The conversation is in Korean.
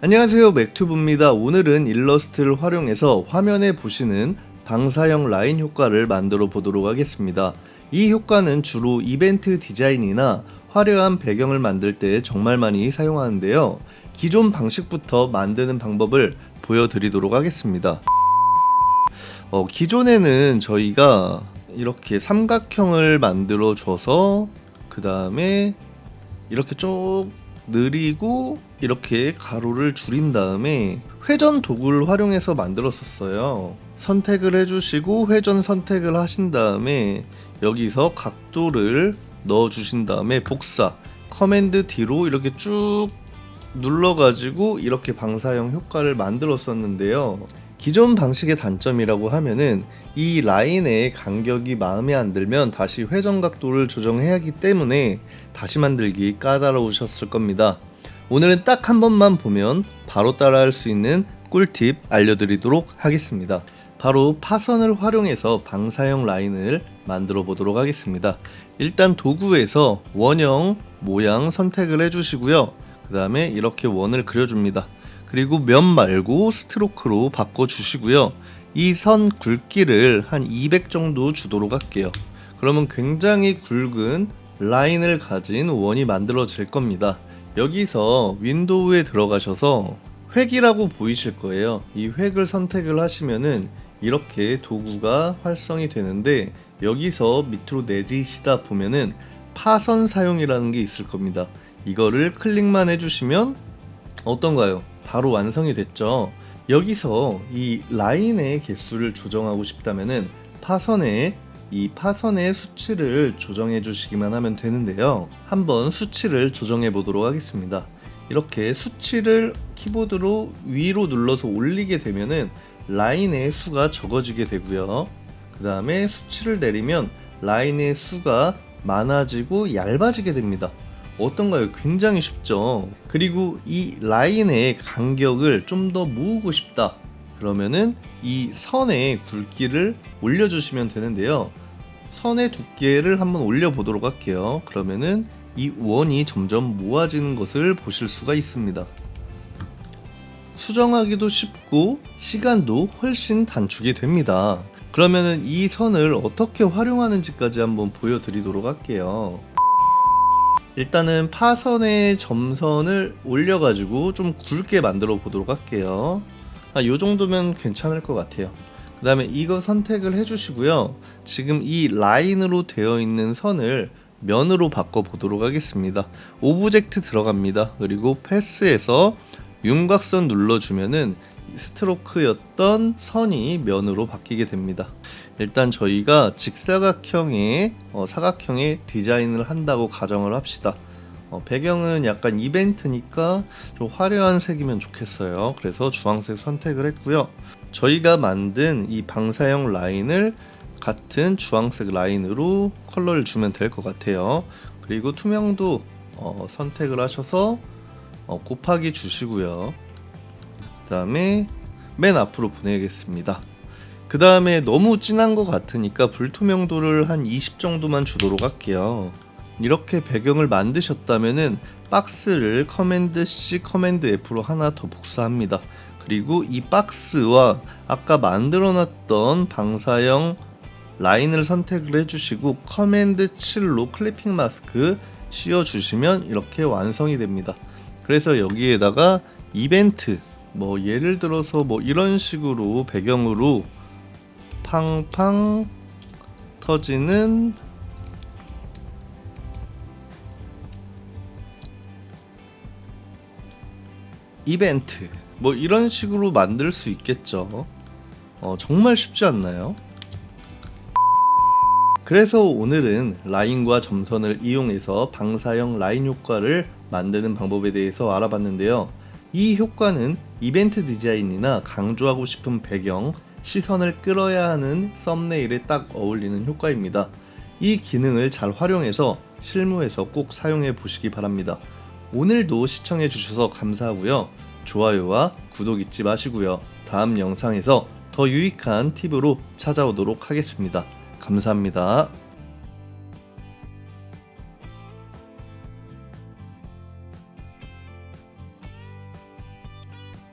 안녕하세요 맥튜브입니다. 오늘은 일러스트를 활용해서 화면에 보시는 방사형 라인 효과를 만들어 보도록 하겠습니다. 이 효과는 주로 이벤트 디자인이나 화려한 배경을 만들 때 정말 많이 사용하는데요. 기존 방식부터 만드는 방법을 보여드리도록 하겠습니다. 어, 기존에는 저희가 이렇게 삼각형을 만들어 줘서 그 다음에 이렇게 쭉 느리고 이렇게 가로를 줄인 다음에 회전 도구를 활용해서 만들었었어요. 선택을 해주시고 회전 선택을 하신 다음에 여기서 각도를 넣어 주신 다음에 복사 커맨드 D로 이렇게 쭉 눌러가지고 이렇게 방사형 효과를 만들었었는데요. 기존 방식의 단점이라고 하면은 이 라인의 간격이 마음에 안 들면 다시 회전 각도를 조정해야 하기 때문에 다시 만들기 까다로우셨을 겁니다. 오늘은 딱 한 번만 보면 바로 따라할 수 있는 꿀팁 알려드리도록 하겠습니다. 바로 파선을 활용해서 방사형 라인을 만들어 보도록 하겠습니다. 일단 도구에서 원형 모양 선택을 해주시고요. 그 다음에 이렇게 원을 그려줍니다. 그리고 면 말고 스트로크로 바꿔주시고요. 이 선 굵기를 한 200 정도 주도록 할게요. 그러면 굉장히 굵은 라인을 가진 원이 만들어질 겁니다. 여기서 윈도우에 들어가셔서 획이라고 보이실 거예요. 이 획을 선택을 하시면은 이렇게 도구가 활성이 되는데 여기서 밑으로 내리시다 보면은 파선 사용이라는 게 있을 겁니다. 이거를 클릭만 해주시면 어떤가요? 바로 완성이 됐죠. 여기서 이 라인의 개수를 조정하고 싶다면은 파선의 이 파선의 수치를 조정해 주시기만 하면 되는데요. 한번 수치를 조정해 보도록 하겠습니다. 이렇게 수치를 키보드로 위로 눌러서 올리게 되면은 라인의 수가 적어지게 되고요. 그 다음에 수치를 내리면 라인의 수가 많아지고 얇아지게 됩니다. 어떤가요? 굉장히 쉽죠. 그리고 이 라인의 간격을 좀 더 모으고 싶다. 그러면은 이 선의 굵기를 올려주시면 되는데요. 선의 두께를 한번 올려보도록 할게요. 그러면은 이 원이 점점 모아지는 것을 보실 수가 있습니다. 수정하기도 쉽고 시간도 훨씬 단축이 됩니다. 그러면은 이 선을 어떻게 활용하는지까지 한번 보여드리도록 할게요. 일단은 파선의 점선을 올려가지고 좀 굵게 만들어 보도록 할게요. 아, 요 정도면 괜찮을 것 같아요. 그 다음에 이거 선택을 해주시고요. 지금 이 라인으로 되어 있는 선을 면으로 바꿔 보도록 하겠습니다. 오브젝트 들어갑니다. 그리고 패스에서 윤곽선 눌러주면은 스트로크였던 선이 면으로 바뀌게 됩니다. 일단 저희가 직사각형의 어, 사각형의 디자인을 한다고 가정을 합시다. 어, 배경은 약간 이벤트니까 좀 화려한 색이면 좋겠어요. 그래서 주황색 선택을 했고요. 저희가 만든 이 방사형 라인을 같은 주황색 라인으로 컬러를 주면 될 것 같아요. 그리고 투명도 어, 선택을 하셔서 어, 곱하기 주시고요. 그 다음에 맨 앞으로 보내겠습니다. 그 다음에 너무 진한 것 같으니까 불투명도를 한 20 정도만 주도록 할게요. 이렇게 배경을 만드셨다면은 박스를 커맨드 C, 커맨드 F로 하나 더 복사합니다. 그리고 이 박스와 아까 만들어 놨던 방사형 라인을 선택을 해주시고 커맨드 7로 클리핑 마스크 씌워 주시면 이렇게 완성이 됩니다. 그래서 여기에다가 이벤트 뭐 예를 들어서 뭐 이런 식으로 배경으로 팡팡 터지는 이벤트 뭐 이런 식으로 만들 수 있겠죠. 어, 정말 쉽지 않나요? 그래서 오늘은 라인과 점선을 이용해서 방사형 라인 효과를 만드는 방법에 대해서 알아봤는데요. 이 효과는 이벤트 디자인이나 강조하고 싶은 배경, 시선을 끌어야 하는 썸네일에 딱 어울리는 효과입니다. 이 기능을 잘 활용해서 실무에서 꼭 사용해 보시기 바랍니다. 오늘도 시청해 주셔서 감사하고요. 좋아요와 구독 잊지 마시고요. 다음 영상에서 더 유익한 팁으로 찾아오도록 하겠습니다. 감사합니다.